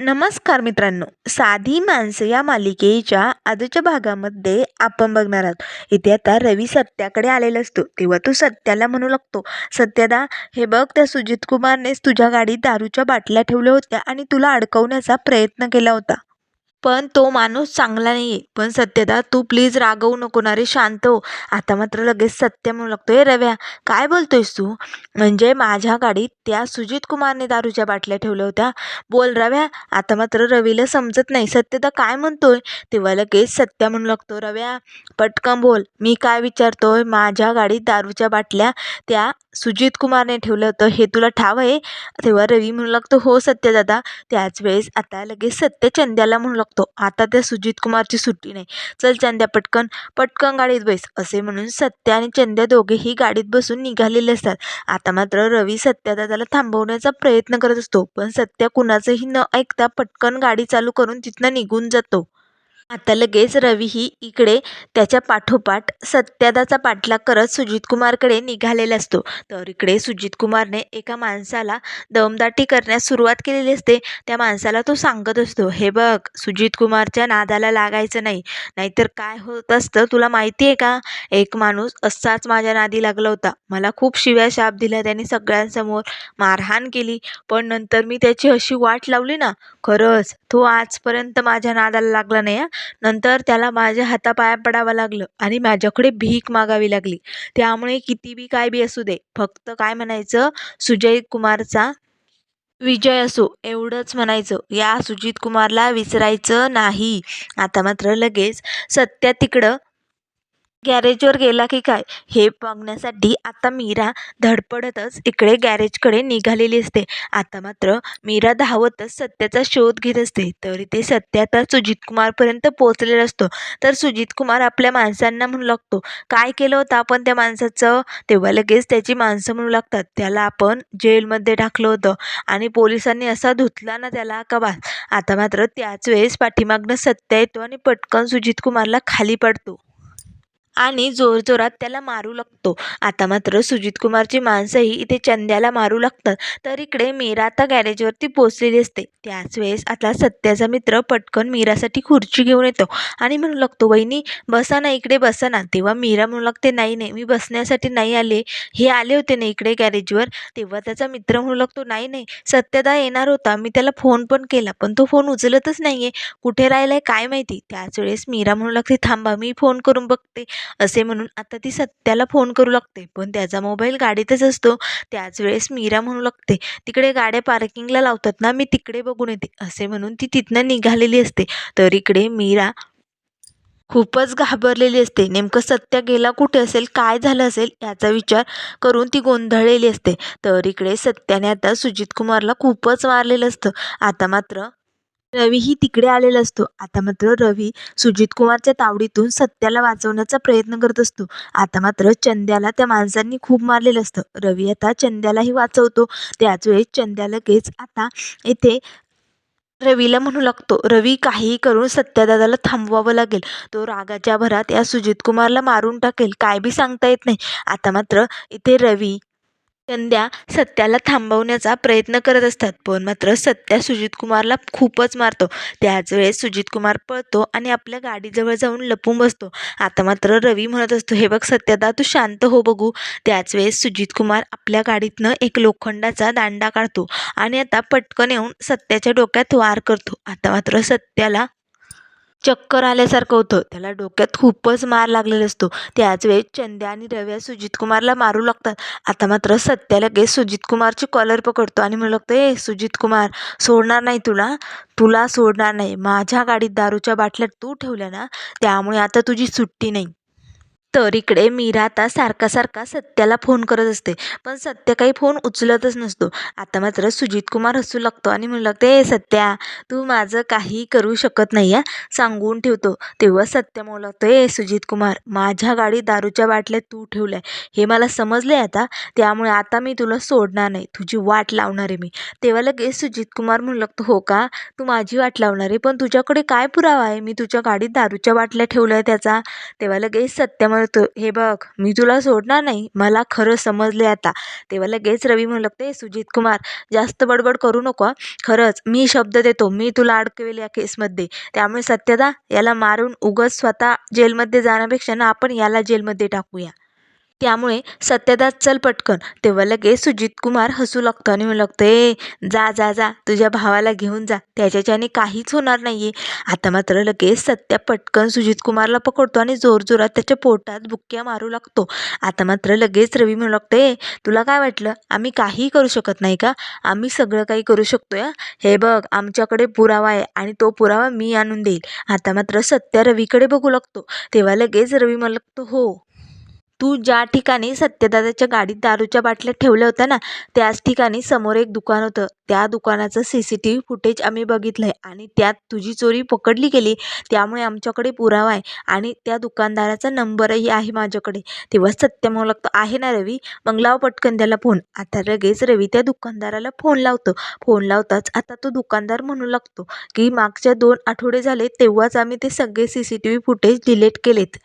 नमस्कार मित्रांनो. साधी माणसं या मालिकेच्या आजच्या भागामध्ये आपण बघणार आहोत. इथे आता रवी सत्याकडे आलेला असतो. तेव्हा तो सत्याला म्हणू लागतो सत्यादा हे बघ त्या सुजित कुमारनेच तुझ्या गाडीत दारूच्या बाटल्या ठेवल्या होत्या आणि तुला अडकवण्याचा प्रयत्न केला होता. पण तो माणूस चांगला नाही आहे पण सत्यदा तू प्लीज रागवू नको. ना रे शांत हो. आता मात्र लगेच सत्य म्हणू लागतो. ए रव्या काय बोलतोयस तू? म्हणजे माझ्या गाडीत त्या सुजित कुमारने दारूच्या बाटल्या ठेवल्या होत्या. बोल रव्या. आता मात्र रवीला समजत नाही. सत्यदा काय म्हणतोय? तेव्हा लगेच सत्या म्हणू लागतो रव्या. पटकन बोल. मी काय विचारतोय? माझ्या गाडीत दारूच्या बाटल्या त्या सुजित कुमारने ठेवलं होतं हे तुला ठाव आहे? तेव्हा रवी म्हणू लागतो हो सत्य दादा त्याच वेळेस आता लगेच सत्य चंद्याला म्हणू लागतो. आता त्या सुजित कुमारची सुट्टी नाही. चल चंद्या पटकन पटकन गाडीत बैस असे म्हणून सत्य आणि चंद्या दोघेही गाडीत बसून निघालेले असतात. आता मात्र रवी सत्यदादाला थांबवण्याचा प्रयत्न करत असतो पण सत्य कुणाचंही न ऐकता पटकन गाडी चालू करून तिथनं निघून जातो. आता लगेच रवीही इकडे त्याच्या पाठोपाठ सत्यादाचा पाठलाग करत सुजितकुमारकडे निघालेला असतो. तर इकडे सुजितकुमारने एका माणसाला दमदाटी करण्यास सुरुवात केलेली असते. त्या माणसाला तो सांगत असतो हे बघ सुजितकुमारच्या नादाला लागायचं नाही. नाहीतर काय होत असतं तुला माहिती आहे का? एक माणूस असाच माझ्या नादी लागला होता. मला खूप शिव्या शाप दिल्या त्याने सगळ्यांसमोर. मारहाण केली. पण नंतर मी त्याची अशी वाट लावली ना खरंच तो आजपर्यंत माझ्या नादाला लागला नाही नंतर त्याला माझ्या हातापाया पडावं लागलं आणि माझ्याकडे भीक मागावी लागली. त्यामुळे किती बी काय बी असू दे फक्त काय म्हणायचं सुजय कुमारचा विजय असो एवढंच म्हणायचं. या सुजित कुमारला विसरायचं नाही. आता मात्र लगेच सत्या तिकडं गॅरेजवर गेला की काय? हे बघण्यासाठी आता मीरा धडपडतच इकडे गॅरेजकडे निघालेली असते. आता मात्र मीरा धावतच सत्याचा शोध घेत असते. तर इथे सत्य आता सुजित कुमारपर्यंत पोहोचलेला असतो. तर सुजित कुमार आपल्या माणसांना म्हणू लागतो. काय केलं होतं आपण त्या माणसाचं? तेव्हा लगेच त्याची माणसं म्हणू लागतात. त्याला आपण जेलमध्ये टाकलं होतं आणि पोलिसांनी असा धुतला ना त्याला का आता मात्र त्याच वेळेस पाठीमागनं सत्य येतो आणि पटकन सुजित कुमारला खाली पडतो. आणि जोरजोरात त्याला मारू लागतो. आता मात्र सुजित कुमारची माणसंही इथे चंद्याला मारू लागतात. तर इकडे मीरा आता गॅरेजवरती पोचलेली असते. त्याच वेळेस आता सत्याचा मित्र पटकन मीरासाठी खुर्ची घेऊन येतो आणि म्हणू लागतो वहिनी बसा ना इकडे बसा ना. तेव्हा मीरा म्हणू लागते नाही नाही मी बसण्यासाठी नाही आले. हे आले होते ना इकडे गॅरेजवर तेव्हा त्याचा मित्र म्हणू लागतो नाही नाही सत्यदा येणार होता. मी त्याला फोन पण केला पण तो फोन उचलतच नाही आहे कुठे राहिला काय माहिती? त्याच वेळेस मीरा म्हणू लागते थांबा मी फोन करून बघते. असे म्हणून आता ती सत्याला फोन करू लागते. पण त्याचा मोबाईल गाडीतच असतो. त्याच वेळेस मीरा म्हणू लागते तिकडे गाड्या पार्किंगला लावतात ना मी तिकडे बघून येते. असे म्हणून ती तिथनं निघालेली असते. तर इकडे मीरा खूपच घाबरलेली असते. नेमकं सत्य गेला कुठे असेल काय झालं असेल याचा विचार करून ती गोंधळलेली असते. तर इकडे सत्याने आता सुजित कुमारला खूपच मारलेलं असतं. आता मात्र रवीही तिकडे आलेला असतो. आता मात्र रवी सुजित कुमारच्या तावडीतून सत्याला वाचवण्याचा प्रयत्न करत असतो. आता मात्र चंद्याला त्या माणसांनी खूप मारलेलं असतं. रवी आता चंद्यालाही वाचवतो. त्याच वेळेस चंद्या लगेच आता इथे रवीला म्हणू लागतो. रवी काहीही करून सत्यादादाला थांबवावं लागेल. तो रागाच्या भरात या सुजित कुमारला मारून टाकेल. काय बी सांगता येत नाही. आता मात्र इथे रवी चंद्या सत्याला थांबवण्याचा प्रयत्न करत असतात. पण मात्र सत्या सुजित कुमारला खूपच मारतो. त्याच वेळेस सुजित कुमार पळतो आणि आपल्या गाडीजवळ जाऊन लपून बसतो. आता मात्र रवी म्हणत असतो हे बघ सत्यदा तू शांत हो बघू. त्याच वेळेस सुजित कुमार आपल्या गाडीतनं एक लोखंडाचा दांडा काढतो आणि आता पटकन येऊन सत्याच्या डोक्यात वार करतो. आता मात्र सत्याला चक्कर आल्यासारखं होतं. त्याला डोक्यात खूपच मार लागलेला असतो. त्याच वेळेस चंद्या आणि रव्या सुजितकुमारला मारू लागतात. आता मात्र सत्या लगेच सुजितकुमारची कॉलर पकडतो आणि म्हणू लागतो ए सुजितकुमार सोडणार नाही तुला. तुला सोडणार नाही. माझ्या गाडीत दारूच्या बाटल्या तू ठेवल्या ना त्यामुळे आता तुझी सुट्टी नाही. तर इकडे मीरा आता सारखा सारखा सत्याला फोन करत असते. पण सत्य काही फोन उचलतच नसतो. आता मात्र सुजित कुमार हसू लागतो आणि म्हणू लागते ए सत्या तू माझं काही करू शकत नाही आहे सांगून ठेवतो. तेव्हा सत्य म्हणू लागतो ए सुजित कुमार माझ्या गाडीत दारूच्या बाटल्या तू ठेवल्या. हे मला समजले आता त्यामुळे आता मी तुला सोडणार नाही. तुझी वाट लावणार आहे मी. तेव्हा लगेच सुजित कुमार म्हणू लागतो हो का? तू माझी वाट लावणार आहे पण तुझ्याकडे काय पुरावा आहे? मी तुझ्या गाडीत दारूच्या बाटल्या ठेवल्या त्याचा. तेव्हा लगेच सत्य म्हणतो हे बघ मी तुला सोडणार नाही. मला खरं समजले आता. तेव्हा लगेच रवी म्हणू लागते सुजित कुमार जास्त बडबड करू नको खरंच मी शब्द देतो. मी तुला अडकवेल या केसमध्ये. त्यामुळे सत्यदा याला मारून उगच स्वतः जेलमध्ये जाण्यापेक्षा ना आपण याला जेलमध्ये टाकूया. त्यामुळे सत्यदास चल पटकन. तेव्हा लगेच सुजित कुमार हसू लागतो आणि म्हणू लागतो ए जा जा जा तुझ्या भावाला घेऊन जा. त्याच्याच्याने काहीच होणार नाही आहे आता मात्र लगेच सत्या पटकन सुजित कुमारला पकडतो आणि जोरजोरात त्याच्या पोटात बुक्क्या मारू लागतो. आता मात्र लगेच रवी म्हणू लागतो ए तुला काय वाटलं? आम्ही काहीही करू शकत नाही का? आम्ही सगळं काही करू शकतो या हे बघ आमच्याकडे पुरावा आहे आणि तो पुरावा मी आणून देईल. आता मात्र सत्या रवीकडे बघू लागतो. तेव्हा लगेच रवी म्हणू लागतो हो तू ज्या ठिकाणी सत्यदादाच्या गाडीत दारूच्या बाटल्या ठेवल्या होत्या ना त्याच ठिकाणी समोर एक दुकान होतं. त्या दुकानाचं C C T V footage आम्ही बघितलं आहे आणि त्यात तुझी चोरी पकडली गेली त्यामुळे आमच्याकडे पुरावा आहे आणि त्या दुकानदाराचा नंबरही आहे माझ्याकडे. तेव्हा सत्य म्हणू लागतो आहे ना रवी? मग लाव पटकन त्याला फोन. आता लगेच रवी त्या दुकानदाराला फोन लावतो. फोन लावताच आता तो दुकानदार म्हणू लागतो की मागच्या दोन आठवडे झाले तेव्हाच आम्ही ते सगळे C C T V footage delete केलेत.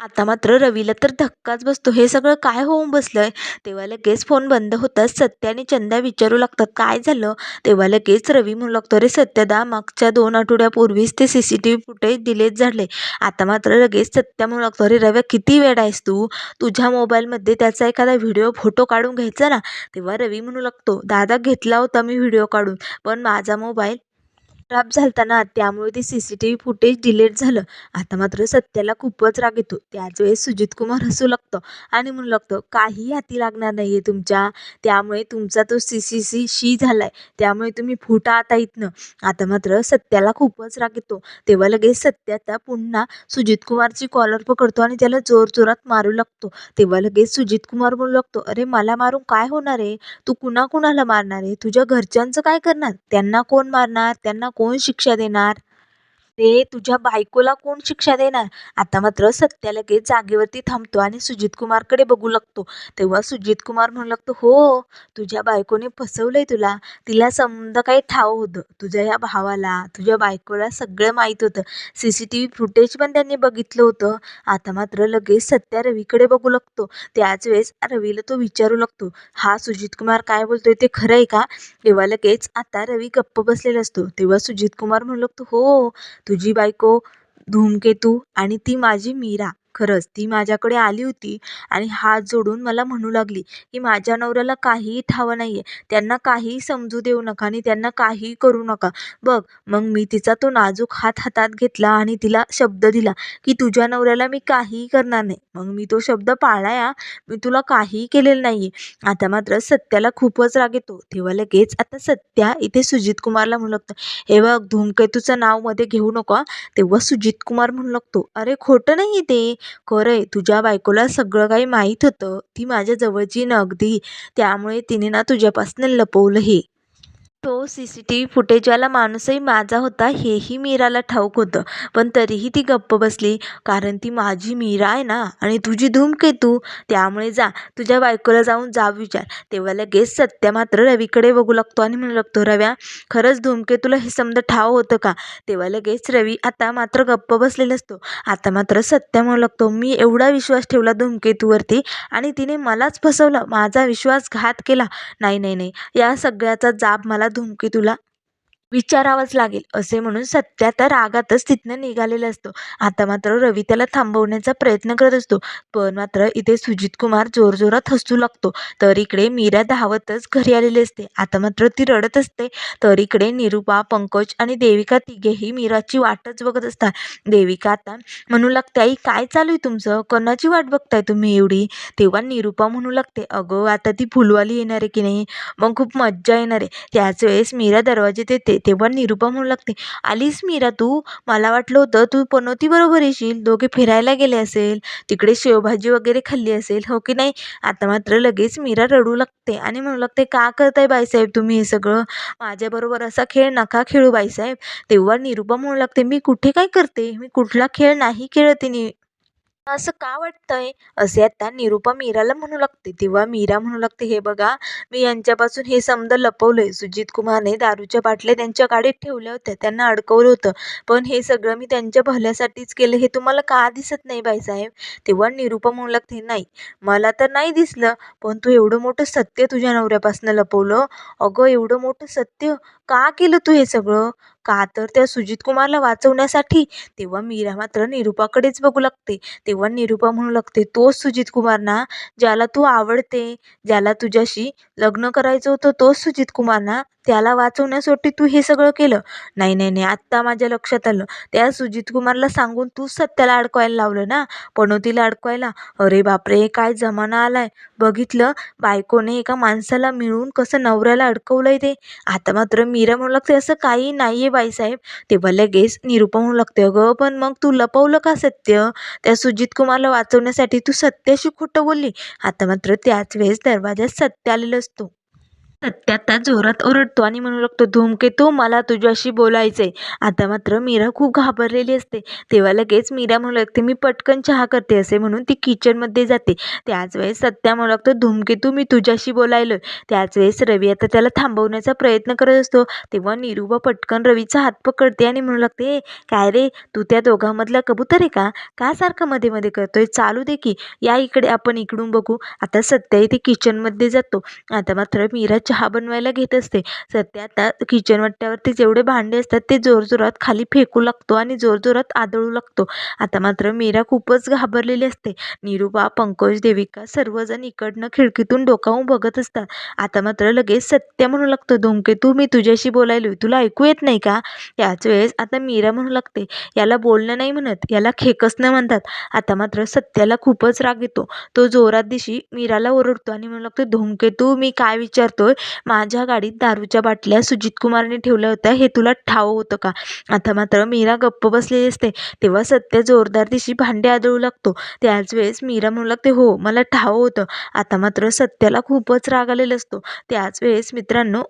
आता मात्र रवीला तर धक्काच बसतो. हे सगळं काय होऊन बसलंय? तेव्हा लगेच फोन बंद होताच सत्या आणि चंदा विचारू लागतात काय झालं? तेव्हा लगेच रवी म्हणू लागतो अरे सत्यदा मागच्या दोन आठवड्यापूर्वीच ते C C T V footage दिलेच झाले आता मात्र लगेच सत्या म्हणू लागतो अरे रव्या किती वेळ आहेस तू? तुझ्या मोबाईलमध्ये त्याचा एखादा व्हिडिओ फोटो काढून घ्यायचा ना? तेव्हा रवी म्हणू लागतो दादा घेतला होता मी व्हिडिओ काढून पण माझा मोबाईल खराब झालता ना त्यामुळे ते C C T V footage delete झालं. आता मात्र सत्याला खूपच राग येतो. त्याच वेळेस सुजित कुमार हसू लागतो आणि म्हणू लागतो काही हाती लागणार नाही आहे तुमच्या. त्यामुळे तुमचा तो सी सी सी शी झाला आहे त्यामुळे तुम्ही फुटा आता इथनं. आता मात्र सत्याला खूपच राग येतो. तेव्हा लगेच सत्याचा पुन्हा सुजित कुमारची कॉलर पकडतो आणि त्याला जोरजोरात मारू लागतो. तेव्हा लगेच सुजित कुमार म्हणू लागतो अरे मला मारून काय होणार आहे? तू कुणा कुणाला मारणार आहे? तुझ्या घरच्यांचं काय करणार? त्यांना कोण मारणार? त्यांना कोण शिक्षा देणार? ते तुझ्या बायकोला कोण शिक्षा देणार? आता मात्र सत्या लगेच जागेवरती थांबतो आणि सुजित कुमारकडे बघू लागतो. तेव्हा सुजित कुमार म्हणू लागतो हो तुझ्या बायकोने फसवलंय तुला. तिला समजा काही ठाव होतं. तुझ्या या भावाला तुझ्या बायकोला सगळं माहीत होतं. C C T V footage पण त्यांनी बघितलं होतं. आता मात्र लगेच सत्या रवीकडे बघू लागतो. त्याच वेळेस रवीला तो विचारू लागतो हा सुजित कुमार काय बोलतोय ते खरं आहे का? तेव्हा लगेच आता रवी गप्प बसलेला असतो. तेव्हा सुजित कुमार म्हणू लागतो हो तुझी बायको धूमकेतू आणि ती माझी मीरा. खरंच ती माझ्याकडे आली होती आणि हात जोडून मला म्हणू लागली की माझ्या नवऱ्याला काहीही ठावं नाही आहे त्यांना काहीही समजू देऊ नका आणि त्यांना काहीही करू नका. बघ मग मी तिचा तो नाजूक हात हातात घेतला आणि तिला शब्द दिला की तुझ्या नवऱ्याला मी काहीही करणार नाही. मग मी तो शब्द पाळला या मी तुला काहीही केलेलं नाही आहे आता मात्र सत्याला खूपच राग येतो. तेव्हा लगेच आता सत्या इथे सुजित कुमारला म्हणू लागतं. हे बघ धूमकेतूचं नावमध्ये घेऊ नको तेव्हा सुजित कुमार म्हणू लागतो अरे खोटं नाही ते. खरं आहे तुझ्या बायकोला सगळं काही माहीत होतं. ती माझ्या जवळची नगदी अगदी. त्यामुळे तिने ना तुझ्यापासून लपवलं हे. तो सी सी टी व्ही फुटेजवाला माणूसही माझा होता हेही मीराला ठाऊक होतं. पण तरीही ती गप्प बसली कारण ती माझी मीरा आहे ना आणि तुझी धूमकेतू त्यामुळे जा तुझ्या बायकोला जाऊन जाब विचार. तेव्हा लगेच सत्या मात्र रवीकडे बघू लागतो आणि म्हणू लागतो रव्या खरंच धूमकेतूला हे समजा ठाव होतं का? तेव्हा लगेच रवी आता मात्र गप्प बसलेला असतो आता मात्र सत्या म्हणू लागतो मी एवढा विश्वास ठेवला धूमकेतूवरती आणि तिने मलाच फसवलं माझा विश्वासघात केला. नाही नाही नाही या सगळ्याचा जाब मला धूमकेतूला विचारावंच लागेल. असे म्हणून सत्या तर रागातच तिथनं निघालेला असतो. आता मात्र रवी त्याला थांबवण्याचा प्रयत्न करत असतो. पण मात्र इथे सुजित कुमार जोरजोरात हसू लागतो. तर इकडे मीरा धावतच घरी आलेली असते. आता मात्र ती रडत असते. तर इकडे निरुपा पंकज आणि देविका तिघेही मीराची वाटच बघत असतात. देविका आता म्हणू लागते आई काय चालू आहे तुमचं? कोणाची वाट बघताय तुम्ही एवढी? तेव्हा निरुपा म्हणू लागते अगं आता ती फुलवाली येणार आहे की नाही? मग खूप मज्जा येणार आहे. त्याच वेळेस मीरा दरवाजेत येते. तेव्हा निरुपा म्हणू लागते आलीस मीरा तू? मला वाटलं होतं तू पनोती बरोबर येशील दोघे फिरायला गेले असेल तिकडे शेवभाजी वगैरे खाल्ली असेल हो की नाही? आता मात्र लगेच मीरा रडू लागते आणि म्हणू लागते का करताय बाईसाहेब तुम्ही हे सगळं? माझ्याबरोबर असा खेळ नका खेळू बाईसाहेब. तेव्हा निरुपा म्हणू लागते मी कुठे काय करते? मी कुठला खेळ नाही खेळते नि असं का वाटतंय? असे आता निरुपा मीराला म्हणू लागते. तेव्हा मीरा म्हणू लागते हे बघा मी यांच्यापासून हे समजा लपवलंय. सुजित कुमारने दारूच्या बाटल्या त्यांच्या गाडीत ठेवल्या होत्या. त्यांना अडकवलं होतं. पण हे सगळं मी त्यांच्या भल्यासाठीच केलं. हे तुम्हाला का दिसत नाही बाईसाहेब? तेव्हा निरुपा म्हणू लागते नाही मला तर नाही दिसलं. पण तू एवढं मोठं सत्य तुझ्या नवऱ्यापासून लपवलं. अगं एवढं मोठं सत्य का केलं तू हे सगळं? का तर त्या सुजित कुमारला वाचवण्यासाठी? तेव्हा मीरा मात्र निरुपाकडेच बघू लागते. तेव्हा निरुपा म्हणू लागते तोच सुजित कुमार ना ज्याला तू आवडते ज्याला तुझ्याशी लग्न करायचं होतं तोच सुजित कुमार ना त्याला वाचवण्यासाठी तू हे सगळं केलं. नाही नाही नाही आत्ता माझ्या लक्षात आलं. त्या सुजित कुमारला सांगून तूच सत्याला अडकवायला लावलं ना पणोतीला अडकवायला? अरे बापरे काय जमाना आलाय. बघितलं बायकोने एका माणसाला मिळून कसं नवऱ्याला अडकवलंय ते. आता मात्र मी मीरा म्हणू लागते असं काही नाही आहे बाईसाहेब तेव्हा लगेच निरुपा म्हणू लागते अगं पण मग तू लपवलं का सत्य? त्या सुजित कुमारला वाचवण्यासाठी तू सत्याशी खोटं बोलली. आता मात्र त्याच वेळेस दरवाज्यात सत्य आलेलं असतो. सत्य आता जोरात ओरडतो आणि म्हणू लागतो धूमकेतू मला तुझ्याशी बोलायचंय. आता मात्र मीरा खूप घाबरलेली असते. तेव्हा लगेच मीरा म्हणू लागते मी पटकन चहा करते असे म्हणून ती किचनमध्ये जाते. त्याच वेळेस सत्या म्हणू लागतो धूमकेतू मी तुझ्याशी बोलायलोय. त्याच वेळेस रवी आता त्याला थांबवण्याचा प्रयत्न करत असतो. तेव्हा निरुबा पटकन रवीचा हात पकडते आणि म्हणू लागते काय रे तू त्या दोघांमधला कबूतर आहे का? का सारखं मध्ये मध्ये करतोय? चालू दे की या इकडे आपण इकडून बघू. आता सत्या इथे किचनमध्ये जातो. आता मात्र मीरा चहा बनवायला घेत असते. सत्या आता किचन वाट्यावरती जेवढे भांडे असतात ते जोरजोरात खाली फेकू लागतो आणि जोरजोरात आदळू लागतो. आता मात्र मीरा खूपच घाबरलेली असते. निरुबा पंकज देविका सर्वजण इकडनं खिडकीतून डोकावून बघत असतात. आता मात्र लगेच सत्य म्हणू लागतो धूमकेतू मी तुझ्याशी बोलायलो तुला ऐकू येत नाही का? त्याच वेळेस आता मीरा म्हणू लागते याला बोलणं नाही म्हणत याला खेकसणं म्हणतात. आता मात्र सत्याला खूपच राग येतो. तो जोरात दिशी मीराला ओरडतो आणि म्हणू लागतो धूमकेतू मी काय विचारतोय? माझ्या गाडीत दारूच्या बाटल्या सुजित कुमारने ठेवल्या होत्या. हे तुला ठाव होतं का? आता मात्र मीरा गप्प बसलेली असते. तेव्हा सत्य जोरदार दिशी भांडे आदळू लागतो. त्याच वेळेस मीरा म्हणू लागते हो मला ठाव होतं. आता मात्र सत्याला खूपच राग आलेला असतो. त्याच वेळेस मित्रांनो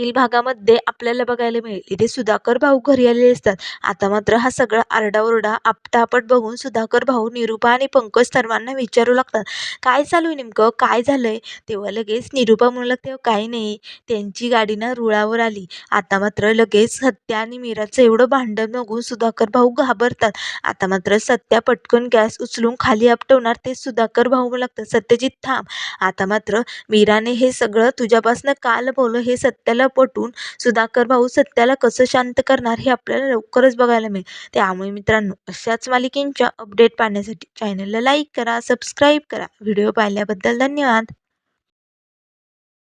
मागील भागामध्ये आपल्याला बघायला मिळेल. इथे सुधाकर भाऊ घरी आलेले असतात. आता मात्र हा सगळा आरडाओरडा आपटापट बघून सुधाकर भाऊ निरुपा आणि पंकज सर्वांना विचारू लागतात. काय चालू आहे नेमकं? काय झालंय? तेव्हा लगेच निरुपा म्हणू लागते काही नाही. त्यांची गाडी ना रुळावर आली. आता मात्र लगेच सत्या आणि मीराचं एवढं भांडण बघून सुधाकर भाऊ घाबरतात. आता मात्र सत्या पटकन गॅस उचलून खाली आपटवणार ते सुधाकर भाऊ म्हणू लागतात. सत्यजित थांब. आता मात्र मीराने हे सगळं तुझ्यापासून का लपवलं हे सत्याला पटून सुधाकर भाऊ सत्याला कसं शांत करणार हे आपल्याला लवकरच बघायला मिळेल. त्यामुळे मित्रांनो अशाच मालिकेंच्या अपडेट पाहण्यासाठी चॅनलला लाईक करा सबस्क्राईब करा. व्हिडिओ पाहिल्याबद्दल धन्यवाद.